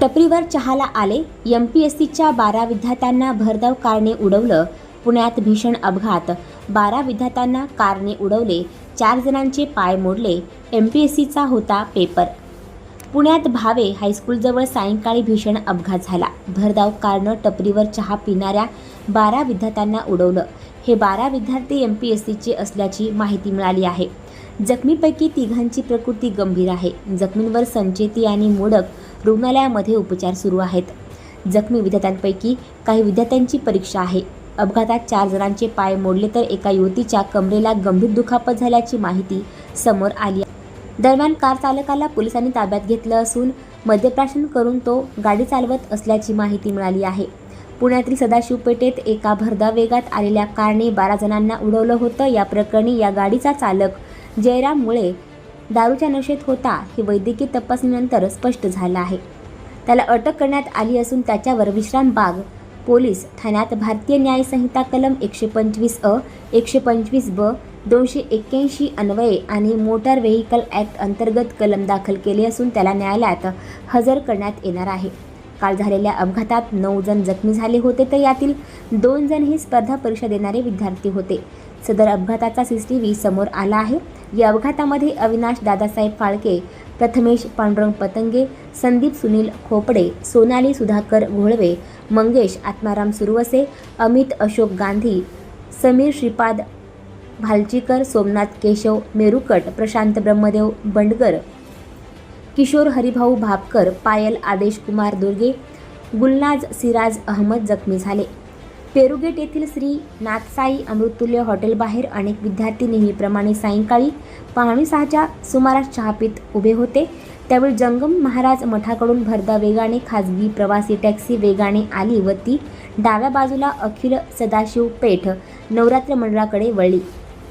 टपरीवर चहाला आले. एम पी एस सीच्या बारा विद्यार्थ्यांना भरधाव कारने उडवलं. पुण्यात भीषण अपघात. बारा विद्यार्थ्यांना कारने उडवले. चार जणांचे पाय मोडले. एम पी एस सीचा होता पेपर. पुण्यात भावे हायस्कूलजवळ सायंकाळी भीषण अपघात झाला. भरधाव कारनं टपरीवर चहा पिणाऱ्या बारा विद्यार्थ्यांना उडवलं. हे बारा विद्यार्थी एम पी एस सीचे असल्याची माहिती मिळाली आहे. जखमीपैकी तिघांची प्रकृती गंभीर आहे. जखमींवर संचेती आणि मोडक रुग्णालयामध्ये उपचार सुरू आहेत. जखमी विद्यार्थ्यांपैकी काही विद्यार्थ्यांची परीक्षा आहे. अपघातात चार जणांचे पाय मोडले तर एका युवतीच्या कमरेला गंभीर दुखापत झाल्याची माहिती समोर आली दरम्यान कार चालकाला पोलिसांनी ताब्यात घेतलं असून मद्यप्राशन करून तो गाडी चालवत असल्याची माहिती मिळाली आहे. पुण्यातील सदाशिवपेठेत एका भरदा वेगात आलेल्या कारने बारा जणांना उडवलं होतं. या प्रकरणी या गाडीचा चालक जयराम मुळे दारूच्या नशेत होता हे वैद्यकीय तपासणीनंतर स्पष्ट झालं आहे. त्याला अटक करण्यात आली असून त्याच्यावर विश्रामबाग पोलीस ठाण्यात भारतीय न्याय संहिता कलम एकशे पंचवीस अ एकशे पंचवीस ब दोनशे एक्क्याऐंशी अन्वये आणि मोटार व्हेकल ॲक्ट अंतर्गत कलम दाखल केले असून त्याला न्यायालयात हजर करण्यात येणार आहे. काल झालेल्या अपघातात नऊ जण जखमी झाले होते तर यातील दोन जण हे स्पर्धा परीक्षा देणारे विद्यार्थी होते. सदर अपघाताचा सी सी टी व्ही समोर आला आहे. या अपघातामध्ये अविनाश दादासाहेब फाळके प्रथमेश पांडुरंग पतंगे संदीप सुनील खोपडे सोनाली सुधाकर घोळवे मंगेश आत्माराम सुरवसे अमित अशोक गांधी समीर श्रीपाद भालचीकर सोमनाथ केशव मेरुकट प्रशांत ब्रह्मदेव बंडगर किशोर हरिभाऊ भापकर पायल आदेश कुमार दुर्गे गुलनाज सिराज अहमद जखमी झाले. पेरुगेट येथील श्री नाथसाई अमृतुल्य हॉटेलबाहेर अनेक विद्यार्थी नेहमीप्रमाणे सायंकाळी पाहणे सहाच्या सुमारास चहा पित उभे होते. त्यावेळी जंगम महाराज मठाकडून भरदा वेगाने खाजगी प्रवासी टॅक्सी वेगाने आली व ती डाव्या बाजूला अखिल सदाशिव पेठ नवरात्र मंडळाकडे वळली.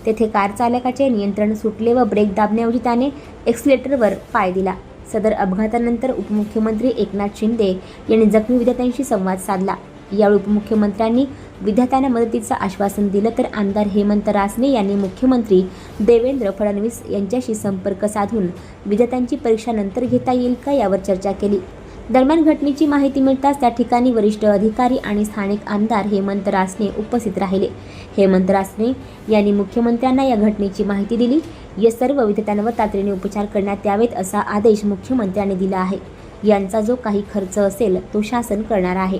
तेथे कार चालकाचे नियंत्रण सुटले व ब्रेक दाबण्याऐवजी त्याने एक्सिलेटरवर पाय दिला. सदर अपघातानंतर उपमुख्यमंत्री एकनाथ शिंदे यांनी जखमी विद्यार्थ्यांशी संवाद साधला. यावेळी उपमुख्यमंत्र्यांनी विद्यार्थ्यांना मदतीचं आश्वासन दिलं. तर आमदार हेमंत रासने यांनी मुख्यमंत्री देवेंद्र फडणवीस यांच्याशी संपर्क साधून विद्यार्थ्यांची परीक्षा नंतर घेता येईल का यावर चर्चा केली. दरम्यान घटनेची माहिती मिळताच त्या ठिकाणी वरिष्ठ अधिकारी आणि स्थानिक आमदार हेमंत रासने उपस्थित राहिले. हेमंत रासने यांनी मुख्यमंत्र्यांना या घटनेची माहिती दिली. या सर्व विद्यार्थ्यांवर तातडीने उपचार करण्यात यावेत असा आदेश मुख्यमंत्र्यांनी दिला आहे. यांचा जो काही खर्च असेल तो शासन करणार आहे.